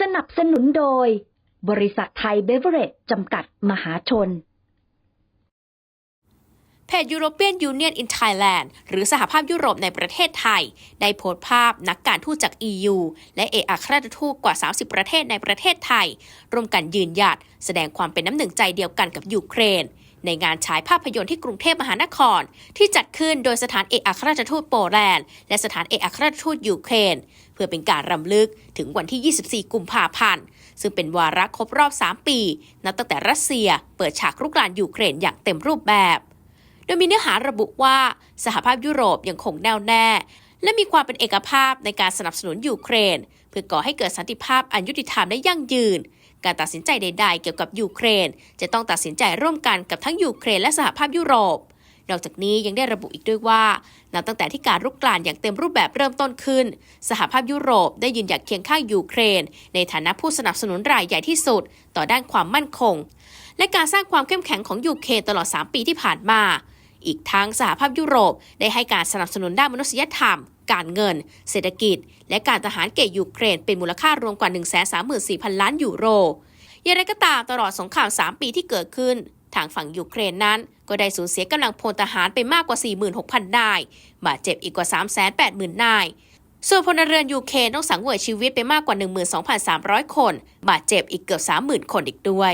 สนับสนุนโดย บริษัทไทยเบเวอเรจจำกัดมหาชน เพจ European Union in Thailand หรือสหภาพยุโรปในประเทศไทย ได้โพสต์ภาพนักการทูตจาก EU และเอกอัครราชทูตกว่า 30 ประเทศในประเทศไทย ร่วมกันยืนหยัดแสดงความเป็นน้ำหนึ่งใจเดียวกันกับยูเครน ในงานฉายภาพยนตร์ที่กรุงเทพมหานคร ที่จัดขึ้นโดยสถานเอกอัครราชทูตโปแลนด์ และสถานเอกอัครราชทูตยูเครน เพื่อเป็นการรำลึกถึงวันที่ 24 กุมภาพันธ์ ซึ่งเป็นวาระครบรอบ 3 ปี นับตั้งแต่รัสเซีย เปิดฉากรุกรานยูเครนอย่างเต็มรูปแบบ โดยมีเนื้อหาระบุว่าสหภาพยุโรปยังคงแน่วแน่และมีความเป็นเอกภาพในการสนับสนุนยูเครน เพื่อก่อให้เกิดสันติภาพอันยุติธรรมและยั่งยืน การตัดสินใจใด ๆ เกี่ยวกับยูเครน จะต้องตัดสินใจร่วมกันกับทั้งยูเครนและสหภาพยุโรป นอกจากนี้ยังได้ระบุอีกด้วยว่านับตั้งแต่ที่การรุกรานอย่างเต็มรูปแบบเริ่มต้นขึ้น สหภาพยุโรปได้ยืนหยัดเคียงข้างยูเครน ในฐานะผู้สนับสนุนรายใหญ่ที่สุด ต่อด้านความมั่นคง และการสร้างความเข้มแข็งของยูเครนตลอด 3 ปีที่ผ่านมา อีกทั้งสหภาพยุโรปได้ให้การสนับสนุนด้านมนุษยธรรม การเงิน เศรษฐกิจ และการทหารเกตยูเครนเป็นมูลค่ารวมกว่า 134,000 ล้านยูโรอย่างไรก็ตามตลอดสงคราม 3 ปีที่เกิดขึ้น ทางฝั่งยูเครนนั้น ก็ได้สูญเสียกำลังพลทหารไปมากกว่า 46,000 นาย บาดเจ็บอีกกว่า 380,000 นาย ส่วนพลเรือนยูเครนต้องสังเวยชีวิตไปมากกว่า 12,300 คน บาดเจ็บอีกเกือบ 30,000 คนอีกด้วย